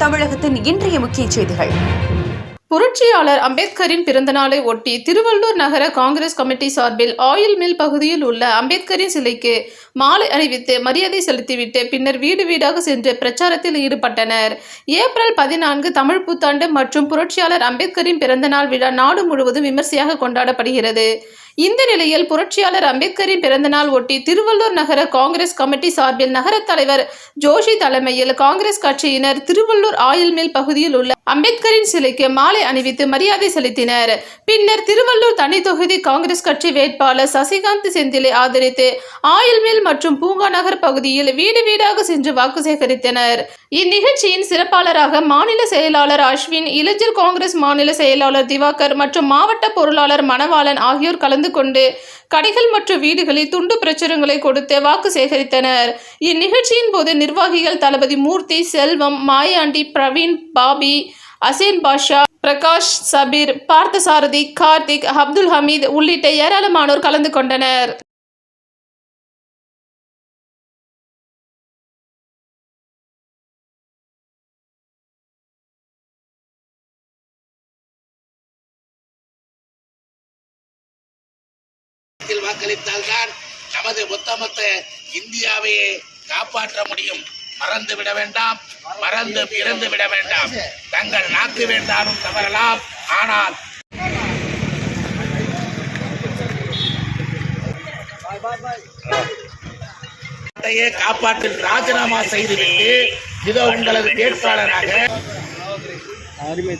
தமிழகத்தின் இன்றைய முக்கிய செய்திகள். புரட்சியாளர் அம்பேத்கரின் பிறந்தநாளை ஒட்டி திருவள்ளூர் நகர காங்கிரஸ் கமிட்டி சார்பில் ஆயில் மில் பகுதியில் உள்ள அம்பேத்கரின் சிலைக்கு மாலை அணிவித்து மரியாதை செலுத்திவிட்டு பின்னர் வீடு வீடாக சென்று பிரச்சாரத்தில் ஈடுபட்டனர். ஏப்ரல் பதினான்கு தமிழ் புத்தாண்டு மற்றும் புரட்சியாளர் அம்பேத்கரின் பிறந்தநாள் விழா நாடு முழுவதும் விமர்சையாக கொண்டாடப்படுகிறது. இந்த நிலையில் புரட்சியாளர் அம்பேத்கரின் பிறந்தநாள் ஒட்டி திருவள்ளூர் நகர காங்கிரஸ் கமிட்டி சார்பில் நகர தலைவர் ஜோஷி தலைமையில் காங்கிரஸ் கட்சியினர் திருவள்ளூர் ஆயில் மில் பகுதியில் உள்ள அம்பேத்கரின் சிலைக்கு மாலை அணிவித்து மரியாதை செலுத்தினர். பின்னர் திருவள்ளூர் தனி தொகுதி காங்கிரஸ் கட்சி வேட்பாளர் சசிகாந்த் செந்திலை ஆதரித்து ஆயில் மில் மற்றும் பூங்கா நகர் பகுதியில் வீடு வீடாக சென்று வாக்கு சேகரித்தனர். இந்நிகழ்ச்சியின் சிறப்பாளராக மாநில செயலாளர் அஸ்வின் இளைஞர் காங்கிரஸ் மாநில செயலாளர் திவாகர் மற்றும் மாவட்ட பொருளாளர் மணவாளன் ஆகியோர் கலந்து கொண்டு கடைகள் மற்றும் வீடுகளில் துண்டு பிரச்சுரங்களை கொடுத்து வாக்கு சேகரித்தனர். இந்நிகழ்ச்சியின் போது நிர்வாகிகள் தளபதி மூர்த்தி செல்வம் மாயாண்டி பிரவீன் பாபி அசேன் பாஷா பிரகாஷ் சபீர் பார்த்தசாரதி கார்த்திக் அப்துல் ஹமீத் உள்ளிட்ட ஏராளமானோர் கலந்து கொண்டனர். தேர்தலில் வாக்களித்தால்தான் நமது ஒத்தமொத்த இந்தியாவையே காப்பாற்ற முடியும். மறந்து விட வேண்டாம் மறந்து இறந்து விட வேண்டாம். தங்கள் நாக்கு வேண்டாலும் தவறலாம். ஆனால் காப்பாற்றில் ராஜினாமா செய்துவிட்டு இதோ உங்களது வேட்பாளராக. அருமை